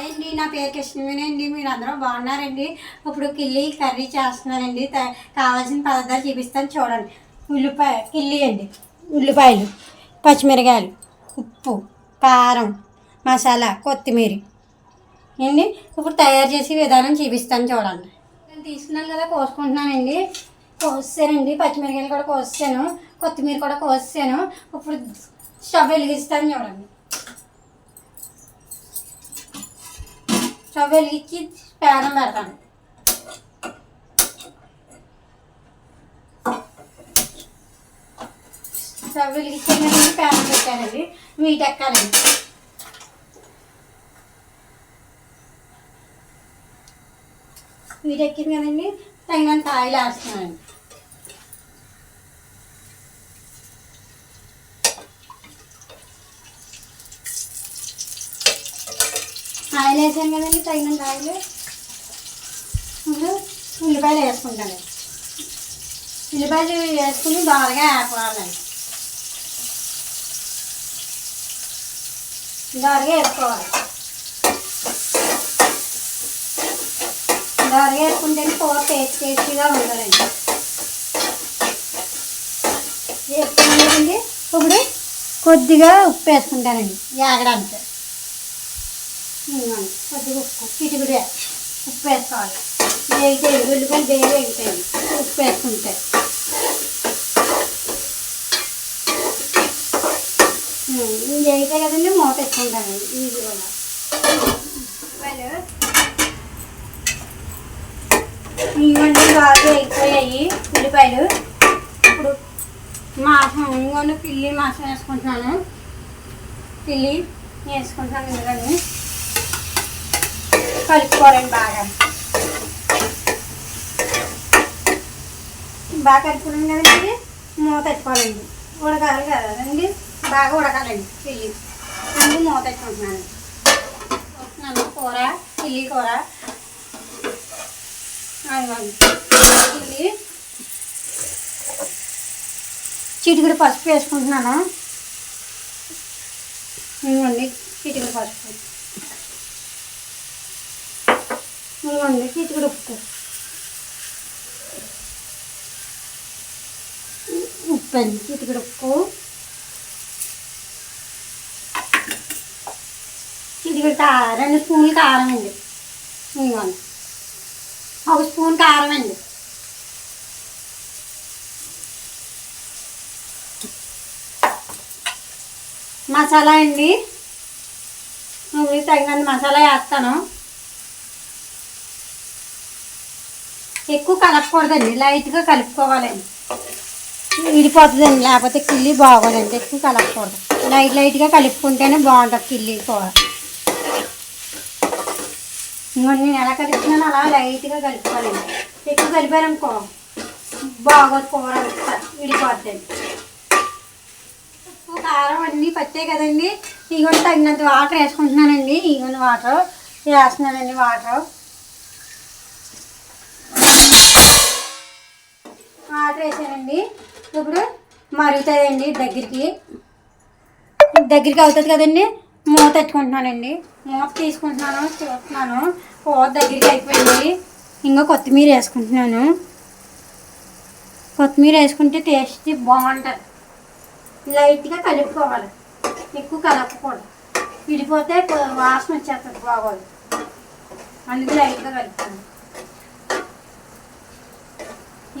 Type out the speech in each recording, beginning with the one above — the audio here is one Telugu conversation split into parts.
హాయ్ అండి నా పేరు కృష్ణవేణి అండి. మీరు అందరూ బాగున్నారండి. ఇప్పుడు కిల్లి కర్రీ చేస్తున్నానండి. కావాల్సిన పదార్థాలు చూపిస్తాను చూడండి. ఉల్లిపాయ కిల్లి అండి. ఉల్లిపాయలు పచ్చిమిరకాయలు ఉప్పు కారం మసాలా కొత్తిమీర. అండి ఇప్పుడు తయారు చేసే విధానం చూపిస్తాను చూడండి. నేను తీసుకున్నాను కదా కోసుకుంటున్నానండి. కోసానండి పచ్చిమిరకాయలు కూడా కోసాను కొత్తిమీర కూడా కోసాను ఇప్పుడు స్టవ్ వెలిగిస్తాను చూడండి. స్టవ్ వెలిగించి పేనం పెడతాను స్టవ్ వెలిగించి పేనం పెట్టానండి మీట్ ఎక్కాలండి మీట్ ఎక్కింది కదండి తగినంత ఆయిల్ వేస్తున్నానండి ఆయిల్ వేసాను కదండి తగినంత ఆయిల్ ఇప్పుడు ఉల్లిపాయలు వేసుకుంటాను. ఉల్లిపాయలు వేసుకుని బాగా వేసుకోవాలండి దోరగా వేసుకోవాలి దోరగా వేసుకుంటే కూర టేస్ట్ టేస్టీగా ఉండాలండి వేసుకున్నానండి ఇప్పుడు కొద్దిగా ఉప్పు వేసుకుంటానండి. ఏగడానికి. కొద్దిగా ఉప్పు చిటికుడు ఉప్పు వేసుకోవాలి. వేగితే ఉల్లిపాయలు వేగి వేగుతాయి ఉప్పు వేసుకుంటే. వేగితే కదండి మూత వేసుకుంటానండి ఇది కూడా. ఇవన్నీ బాగా వేగిపోయాయి ఉల్లిపాయలు. ఇప్పుడు మాసం పిల్లి మాసం వేసుకుంటున్నాను. పిల్లి వేసుకుంటున్నాను ఎందుకని కలుపుకోవాలండి బాగా. బాగా కలుపుకున్నాం కదండి మూత పెట్టుకోవాలండి. ఉడకాలి కదండి బాగా ఉడకాలండి చిల్లి ముందు మూత పెట్టుకుంటున్నాను. వస్తున్నాను కూర చిల్లి కూర. చిల్లి. చిటికడు పసుపు వేసుకుంటున్నాను. ఇవ్వండి చిటికడు పసుపు. ఇదిగోండి కూడా ఉప్పు. ఉప్పు అండి చిటికడి ఉప్పు. చిటికడి కారం రెండు స్పూన్లు కారం అండి. ఇదిగోండి. ఒక స్పూన్ కారం అండి. మసాలా అండి. నువ్వు తగినంత మసాలా వేస్తాను. ఎక్కువ కలపకూడదండి లైట్గా కలుపుకోవాలండి. విడిపోతుందండి లేకపోతే కిల్లి బాగోదండి ఎక్కువ కలపకూడదు. లైట్ లైట్గా కలుపుకుంటేనే బాగుంటుంది కిల్లి కూర. ఇంకొన్ని నేను ఎలా కలుపుతున్నాను అలా లైట్గా కలుపుకోవాలండి. ఎక్కువ కలిపారనుకో బాగోదు కూర అంతా విడిపోద్దండి. ఉప్పు కారం అన్నీ పట్టాయి కదండి. ఇగోండి తగినంత వాటర్ వేసుకుంటున్నానండి. ఇగోండి వాటర్ వేస్తున్నానండి వాటర్. వాటర్ వేసానండి ఇప్పుడు మరుగుతుందండి దగ్గరికి. దగ్గరికి అవుతుంది కదండి. మూత పెట్టుకుంటున్నానండి. మూత తీసుకుంటున్నాను చూస్తున్నాను. కూర దగ్గరికి అయిపోయింది. ఇంకా కొత్తిమీర వేసుకుంటున్నాను. కొత్తిమీర వేసుకుంటే టేస్ట్ బాగుంటుంది. లైట్గా కలుపుకోవాలి. ఎక్కువ కలపకూడదు. విడిపోతే వాసన వచ్చేస్తుంది బాగోదు. అందుకే లైట్గా కలుపుకోండి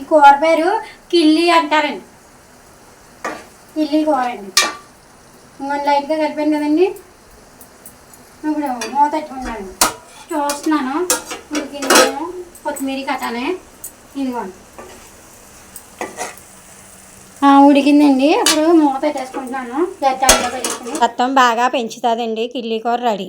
ఈ కూర పేరు కిల్లి అంటారండి. కిల్లి కూర అండి. ఇంకొన్ని లైట్గా కలిపాను కదండి. ఇప్పుడు మూత పెట్టుకున్నాను. చూస్తున్నాను. ఉడికిందేమో కొత్తిమీర కట్టానే ఇదిగోండి. ఉడికిందండి. ఇప్పుడు మూత పెట్టేసుకుంటున్నాను. మొత్తం బాగా పెంచుతుందండి కిల్లి కూర రెడీ.